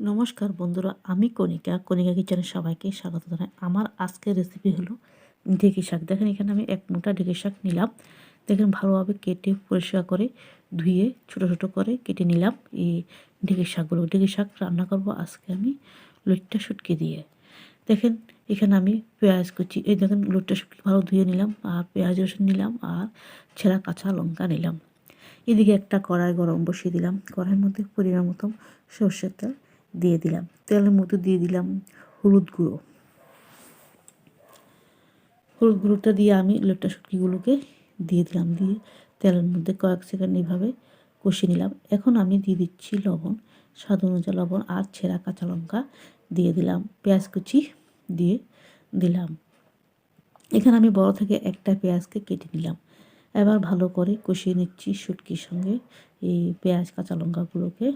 নমস্কার বন্ধুরা, আমি কণিকা। কণিকা কিচেনের সবাইকে স্বাগত জানাই। আমার আজকের রেসিপি হলো ঢেঁকি শাক। দেখেন, এখানে আমি এক মোটা ঢেঁকি শাক নিলাম। দেখেন, ভালোভাবে কেটে পরিষ্কার করে ধুয়ে ছোট ছোট করে কেটে নিলাম এই ঢেঁকি শাকগুলো। ঢেঁকি শাক রান্না করব আজকে আমি লুটটা শুটকি দিয়ে। দেখেন, এখানে আমি পেঁয়াজ কুচি, এই দেখেন লুটটা শুটকি ভালো ধুয়ে নিলাম, আর পেঁয়াজ রসুন নিলাম, আর ছেঁড়া কাঁচা লঙ্কা নিলাম। এদিকে একটা কড়াই গরম বসিয়ে দিলাম। কড়াইয়ের মধ্যে পরিমাণ মতো সর্ষের তেল দিয়ে দিলাম। তেলের মধ্যে দিয়ে দিলাম হলুদ গুঁড়ো। হলুদ গুঁড়োটা দিয়ে আমি লোটটা শুটকিগুলোকে দিয়ে দিলাম, দিয়ে তেলের মধ্যে কয়েক সেকেন্ড এইভাবে কষিয়ে নিলাম। এখন আমি দিয়ে দিচ্ছি লবণ, স্বাদ অনুযায়ী লবণ আর ছেঁড়া কাঁচা লঙ্কা দিয়ে দিলাম, পেঁয়াজ কুচি দিয়ে দিলাম। এখানে আমি বড় থেকে একটা পেঁয়াজকে কেটে নিলাম। এবার ভালো করে কষিয়ে নিচ্ছি শুটকির সঙ্গে এই পেঁয়াজ কাঁচা লঙ্কাগুলোকে।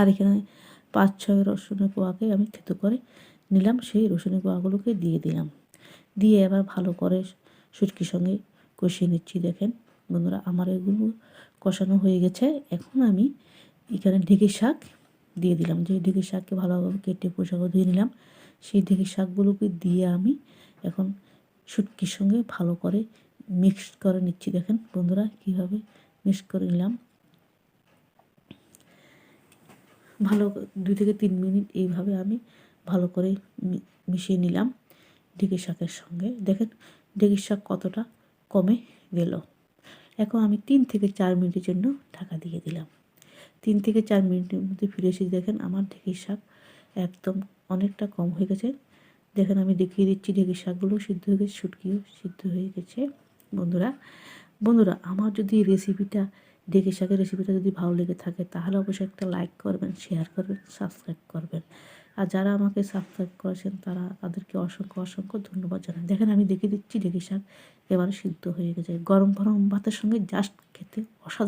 আর এখানে পাঁচ, ছয় রসুনের কোয়াকে আমি থেতো করে নিলাম। সেই রসুনের কোয়াগুলোকে দিয়ে দিলাম। দিয়ে এবার ভালো করে সুটকির সঙ্গে কষিয়ে নিচ্ছি। দেখেন বন্ধুরা, আমার এগুলো কষানো হয়ে গেছে। এখন আমি এখানে ঢেঁকি শাক দিয়ে দিলাম। যে ঢেঁকি শাককে ভালোভাবে কেটে পোশাকও ধুয়ে নিলাম, সেই ঢেঁকি শাকগুলোকে দিয়ে আমি এখন শুটকির সঙ্গে ভালো করে মিক্স করে নিচ্ছি। দেখেন বন্ধুরা, কীভাবে মিক্স করে নিলাম। ভালো দুই থেকে তিন মিনিট এইভাবে আমি ভালো করে মিশিয়ে নিলাম ঢেঁকি শাকের সঙ্গে। দেখেন, ঢেঁকি শাক কতটা কমে গেল। এখন আমি তিন থেকে চার মিনিটের জন্য ঢাকা দিয়ে দিলাম। তিন থেকে চার মিনিটের মধ্যে ফিরে এসে দেখেন আমার ঢেঁকি শাক একদম অনেকটা কম হয়ে গেছে। দেখেন, আমি দেখিয়ে দিচ্ছি ঢেঁকি শাকগুলো সিদ্ধ হয়ে গেছে, শুটকিও সিদ্ধ হয়ে গেছে। বন্ধুরা বন্ধুরা, আমার যদি রেসিপিটা ডেকে শাকের রেসিপিটা যদি ভালো লেগে থাকে, তাহলে অবশ্যই একটা লাইক করবেন শেয়ার করবেন সাবস্ক্রাইব করবেন। আর যারা আমাকে সাবস্ক্রাইব করেছেন, তারা তাদেরকে অসংখ্য অসংখ্য ধন্যবাদ জানাই। দেখেন, আমি দেখে দিচ্ছি ডেকে শাক এবার সিদ্ধ হয়ে গেছে। গরম গরম ভাতের সঙ্গে জাস্ট খেতে অসাধারণ